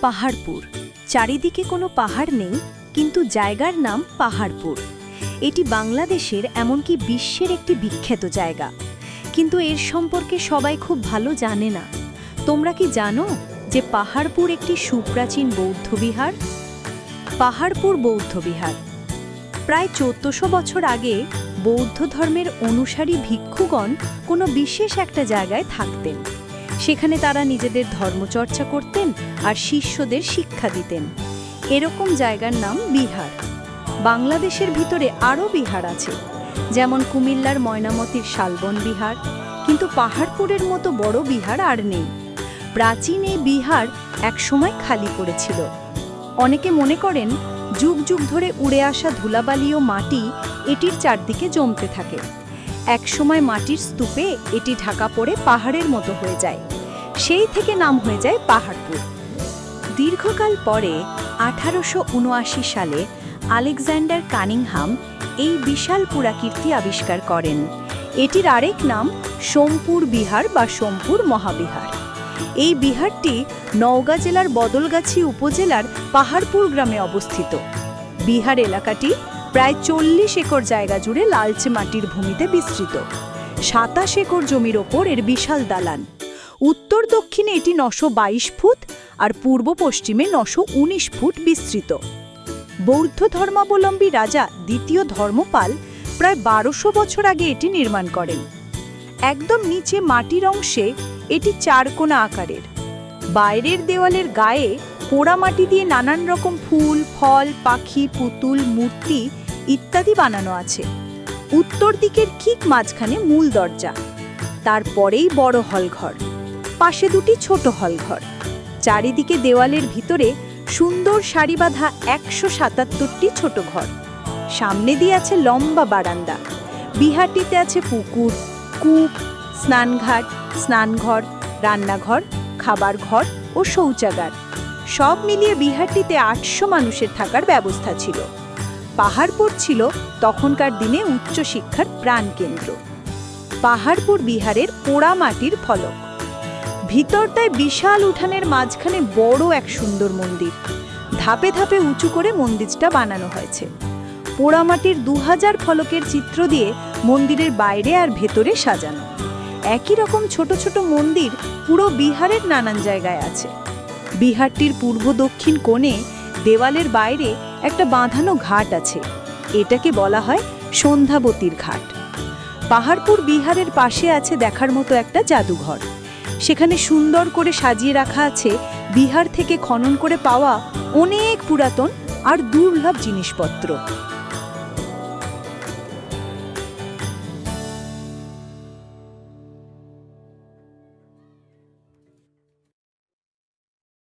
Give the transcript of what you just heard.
পাহাড়পুর। চারিদিকে কোনো পাহাড় নেই, কিন্তু জায়গার নাম পাহাড়পুর। এটি বাংলাদেশের এমনকি বিশ্বের একটি বিখ্যাত জায়গা। কিন্তু এর সম্পর্কে সবাই খুব ভালো জানে না। তোমরা কি জানো যে পাহাড়পুর একটি সুপ্রাচীন বৌদ্ধ বিহার? পাহাড়পুর বৌদ্ধ বিহার। প্রায় চোদ্দশো বছর আগে বৌদ্ধ ধর্মের অনুসারী ভিক্ষুগণ কোনো বিশেষ একটা জায়গায় থাকতেন। সেখানে তারা নিজেদের ধর্মচর্চা করতেন আর শিষ্যদের শিক্ষা দিতেন। এরকম জায়গার নাম বিহার। বাংলাদেশের ভিতরে আরও বিহার আছে, যেমন কুমিল্লার ময়নামতির শালবন বিহার, কিন্তু পাহাড়পুরের মতো বড় বিহার আর নেই। প্রাচীন এই বিহার একসময় খালি পড়েছিল। অনেকে মনে করেন, যুগ যুগ ধরে উড়ে আসা ধুলাবালি ও মাটি এটির চারদিকে জমতে থাকে। একসময় মাটির স্তূপে এটি ঢাকা পড়ে পাহাড়ের মতো হয়ে যায়। সেই থেকে নাম হয়ে যায় পাহাড়পুর। দীর্ঘকাল পরে আঠারোশো উনআশি সালে আলেকজান্ডার কানিংহাম এই বিশাল পুরাকীর্তি আবিষ্কার করেন। এটির আরেক নাম সোমপুর বিহার বা সোমপুর মহাবিহার। এই বিহারটি নওগাঁ জেলার বদলগাছি উপজেলার পাহাড়পুর গ্রামে অবস্থিত। বিহার এলাকাটি প্রায় চল্লিশ একর জায়গা জুড়ে লালচে মাটির ভূমিতে বিস্তৃত। সাতাশ একর জমির ওপর এর বিশাল দালান। উত্তর দক্ষিণে এটি নশো ফুট আর পূর্ব পশ্চিমে নশো ফুট বিস্তৃত। বৌদ্ধ ধর্মাবলম্বী রাজা দ্বিতীয় ধর্মপাল প্রায় বারোশো বছর আগে এটি নির্মাণ করেন। একদম নিচে মাটির অংশে এটি চারকোনা আকারের। বাইরের দেওয়ালের গায়ে পোড়ামাটি দিয়ে নানান রকম ফুল, ফল, পাখি, পুতুল, মূর্তি ইত্যাদি বানানো আছে। উত্তর দিকের ঠিক মাঝখানে মূল দরজা। তারপরেই বড় হলঘর। পাশে দুটি ছোট হলঘর। চারিদিকে দেওয়ালের ভিতরে সুন্দর সারি বাঁধা একশো সাতাত্তরটি ছোট ঘর। সামনে দিয়ে আছে লম্বা বারান্দা। বিহারটিতে আছে পুকুর, কূপ, স্নানঘাট, স্নানঘর, রান্নাঘর, খাবার ঘর ও শৌচাগার। সব মিলিয়ে বিহারটিতে আটশো মানুষের থাকার ব্যবস্থা ছিল। পাহাড়পুর ছিল তখনকার দিনে উচ্চশিক্ষার প্রাণকেন্দ্র। পাহাড়পুর বিহারের পোড়া মাটির ফলক। ভিতরটায় বিশাল উঠানের মাঝখানে বড় এক সুন্দর মন্দির। ধাপে ধাপে উঁচু করে মন্দিরটা বানানো হয়েছে। পোড়ামাটির দু হাজার ফলকের চিত্র দিয়ে মন্দিরের বাইরে আর ভেতরে সাজানো। একই রকম ছোট ছোট মন্দির পুরো বিহারের নানান জায়গায় আছে। বিহারটির পূর্ব দক্ষিণ কোণে দেওয়ালের বাইরে একটা বাঁধানো ঘাট আছে। এটাকে বলা হয় সন্ধ্যাবতীর ঘাট। পাহাড়পুর বিহারের পাশে আছে দেখার মতো একটা জাদুঘর। সেখানে সুন্দর করে সাজিয়ে রাখা আছে বিহার থেকে খনন করে পাওয়া অনেক পুরাতন আর দুর্লভ জিনিসপত্র।